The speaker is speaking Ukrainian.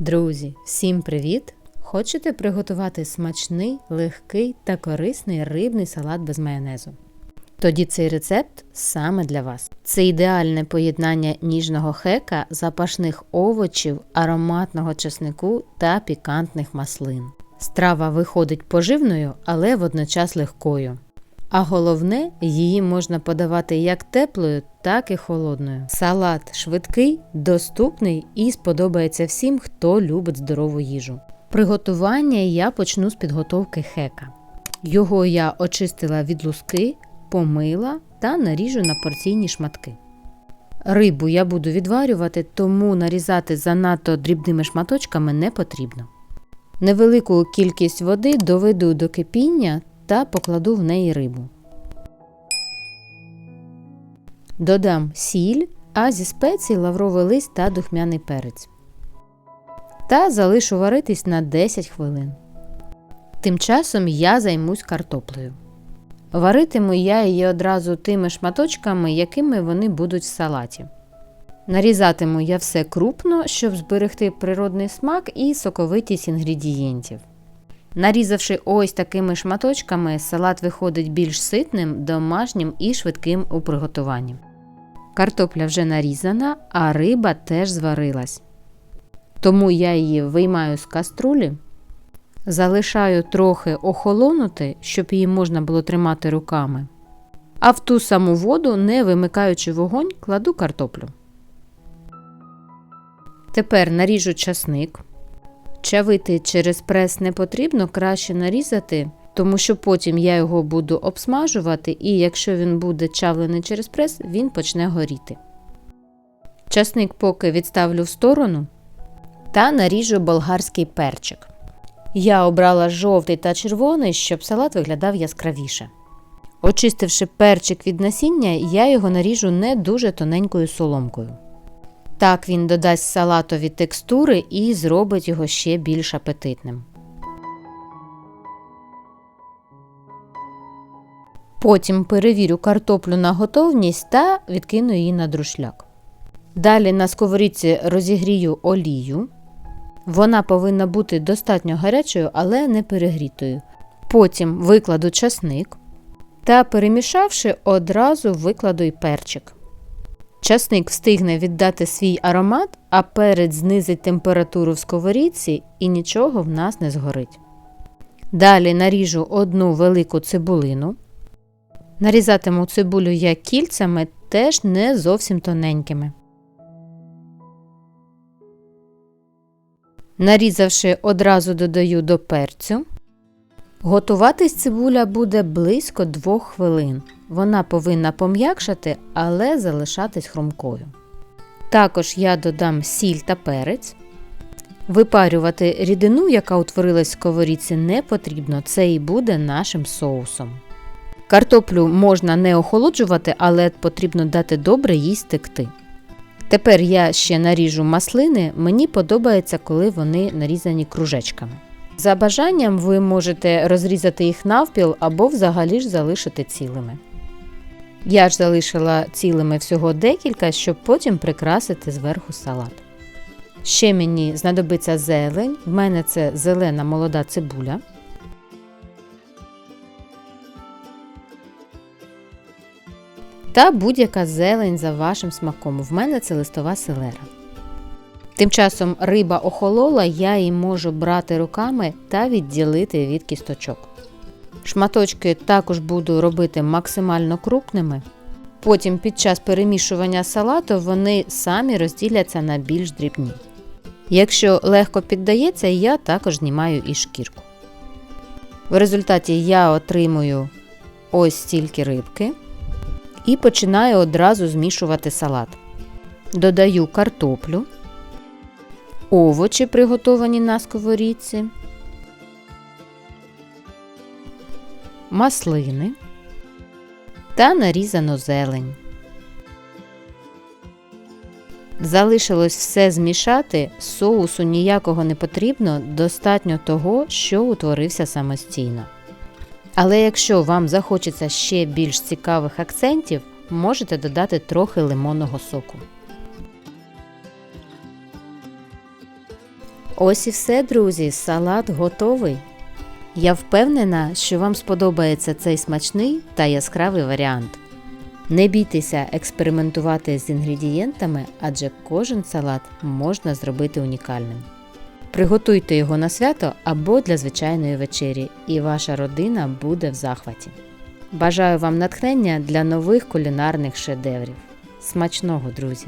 Друзі, всім привіт! Хочете приготувати смачний, легкий та корисний рибний салат без майонезу? Тоді цей рецепт саме для вас. Це ідеальне поєднання ніжного хека, запашних овочів, ароматного чеснику та пікантних маслин. Страва виходить поживною, але водночас легкою. А головне, її можна подавати як теплою, так і холодною. Салат швидкий, доступний і сподобається всім, хто любить здорову їжу. Приготування я почну з підготовки хека. Його я очистила від луски, помила та наріжу на порційні шматки. Рибу я буду відварювати, тому нарізати занадто дрібними шматочками не потрібно. Невелику кількість води доведу до кипіння та покладу в неї рибу. Додам сіль, а зі спецій лавровий лист та духмяний перець. Та залишу варитись на 10 хвилин. Тим часом я займусь картоплею. Варитиму я її одразу тими шматочками, якими вони будуть в салаті. Нарізатиму я все крупно, щоб зберегти природний смак і соковитість інгредієнтів. Нарізавши ось такими шматочками, салат виходить більш ситним, домашнім і швидким у приготуванні. Картопля вже нарізана, а риба теж зварилась. Тому я її виймаю з каструлі, залишаю трохи охолонути, щоб її можна було тримати руками. А в ту саму воду, не вимикаючи вогонь, кладу картоплю. Тепер наріжу часник. Чавити через прес не потрібно, краще нарізати, тому що потім я його буду обсмажувати, і якщо він буде чавлений через прес, він почне горіти. Часник поки відставлю в сторону та наріжу болгарський перчик. Я обрала жовтий та червоний, щоб салат виглядав яскравіше. Очистивши перчик від насіння, я його наріжу не дуже тоненькою соломкою. Так він додасть салатові текстури і зробить його ще більш апетитним. Потім перевірю картоплю на готовність та відкину її на друшляк. Далі на сковорідці розігрію олію. Вона повинна бути достатньо гарячою, але не перегрітою. Потім викладу часник та, перемішавши, одразу викладу й перчик. Часник встигне віддати свій аромат, а перець знизить температуру в сковорідці і нічого в нас не згорить. Далі наріжу одну велику цибулину. Нарізатиму цибулю я кільцями, теж не зовсім тоненькими. Нарізавши, одразу додаю до перцю. Готуватись цибуля буде близько 2 хвилин. Вона повинна пом'якшати, але залишатись хрумкою. Також я додам сіль та перець. Випарювати рідину, яка утворилась в сковорідці, не потрібно, це і буде нашим соусом. Картоплю можна не охолоджувати, але потрібно дати добре їй стекти. Тепер я ще наріжу маслини, мені подобається, коли вони нарізані кружечками. За бажанням ви можете розрізати їх навпіл або взагалі ж залишити цілими. Я ж залишила цілими всього декілька, щоб потім прикрасити зверху салат. Ще мені знадобиться зелень, в мене це зелена молода цибуля. Та будь-яка зелень за вашим смаком. В мене це листова селера. Тим часом риба охолола, я її можу брати руками та відділити від кісточок. Шматочки також буду робити максимально крупними. Потім під час перемішування салату вони самі розділяться на більш дрібні. Якщо легко піддається, я також знімаю і шкірку. В результаті я отримую ось стільки рибки і починаю одразу змішувати салат. Додаю картоплю, овочі, приготовані на сковорідці, маслини та нарізану зелень. Залишилось все змішати, соусу ніякого не потрібно, достатньо того, що утворився самостійно. Але якщо вам захочеться ще більш цікавих акцентів, можете додати трохи лимонного соку. Ось і все, друзі, салат готовий. Я впевнена, що вам сподобається цей смачний та яскравий варіант. Не бійтеся експериментувати з інгредієнтами, адже кожен салат можна зробити унікальним. Приготуйте його на свято або для звичайної вечері, і ваша родина буде в захваті. Бажаю вам натхнення для нових кулінарних шедеврів. Смачного, друзі!